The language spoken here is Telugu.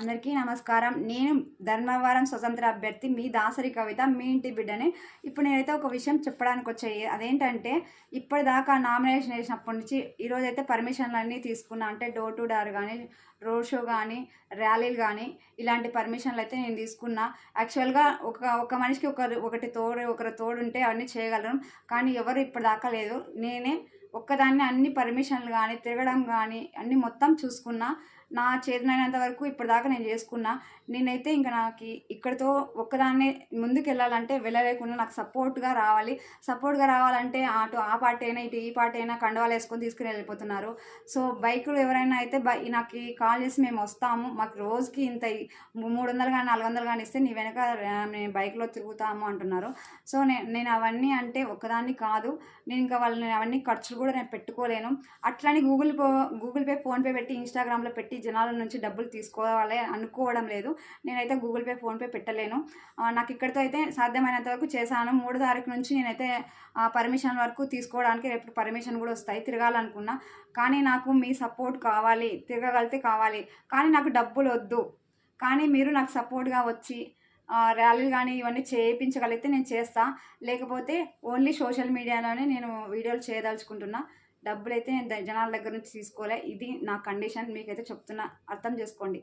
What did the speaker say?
అందరికీ నమస్కారం. నేను ధర్మవరం స్వతంత్ర అభ్యర్థి మీ దాసరి కవిత మీ ఇంటి బిడ్డని. ఇప్పుడు నేనైతే ఒక విషయం చెప్పడానికి వచ్చాయి అదేంటంటే ఇప్పటిదాకా నామినేషన్ వేసినప్పటి నుంచి ఈరోజైతే పర్మిషన్లన్నీ పర్మిషన్లు అన్నీ తీసుకున్నా. అంటే డోర్ టు డోర్ కానీ రోడ్ షో కానీ ర్యాలీలు కానీ ఇలాంటి పర్మిషన్లు అయితే నేను తీసుకున్నా. యాక్చువల్గా ఒక ఒక మనిషికి ఒకరు ఒకటి తోడు ఒకరు తోడు ఉంటే అవన్నీ చేయగలరు. కానీ ఎవరు ఇప్పటిదాకా లేదు. నేనే ఒక్కదాన్ని అన్ని పర్మిషన్లు కానీ తిరగడం కానీ అన్ని మొత్తం చూసుకున్నా. నా చేతనైనంత వరకు ఇప్పటిదాకా నేను చేసుకున్నా. నేనైతే ఇంకా నాకు ఇక్కడితో ఒక్కదాన్నే ముందుకు వెళ్ళాలంటే వెళ్ళలేకుండా నాకు సపోర్ట్గా రావాలి. సపోర్ట్గా రావాలంటే అటు ఆ పార్టీ అయినా ఇటు ఈ పార్టీ అయినా కండవాలు వేసుకొని తీసుకుని వెళ్ళిపోతున్నారు. సో బైకులు ఎవరైనా అయితే బై నాకు కాల్ చేసి మేము వస్తాము. మాకు రోజుకి ఇంత మూడు వందలు కానీ నాలుగు వందలు కానీ ఇస్తే నీ వెనక నేను బైక్లో తిరుగుతాము అంటున్నారు. సో నేను నేను అవన్నీ అంటే ఒక్కదాన్ని కాదు. నేను ఇంకా వాళ్ళని అవన్నీ ఖర్చులు కూడా నేను పెట్టుకోలేను. అట్లని Google Pay Google Pay PhonePe పెట్టి ఇన్స్టాగ్రామ్లో పెట్టి జనాల నుంచి డబ్బులు తీసుకోవాలి అనుకోవడం లేదు. నేనైతే గూగుల్ పే ఫోన్పే పెట్టలేను. నాకు ఇక్కడితో అయితే సాధ్యమైనంత వరకు చేశాను. మూడో తారీఖు నుంచి నేనైతే పర్మిషన్ వరకు తీసుకోవడానికి రేపు పర్మిషన్ కూడా వస్తాయి. తిరగాలనుకున్నా. కానీ నాకు మీ సపోర్ట్ కావాలి. తిరగగలిగితే కావాలి. కానీ నాకు డబ్బులు వద్దు. కానీ మీరు నాకు సపోర్ట్గా వచ్చి ర్యాలీలు కానీ ఇవన్నీ చేయించగలిగితే నేను చేస్తా. లేకపోతే ఓన్లీ సోషల్ మీడియాలోనే నేను వీడియోలు చేయదలుచుకుంటున్నా. డబ్బులు అయితే నేను జనాల దగ్గర నుంచి తీసుకోలే. ఇది నా కండిషన్ మీకైతే చెప్తున్నా. అర్థం చేసుకోండి.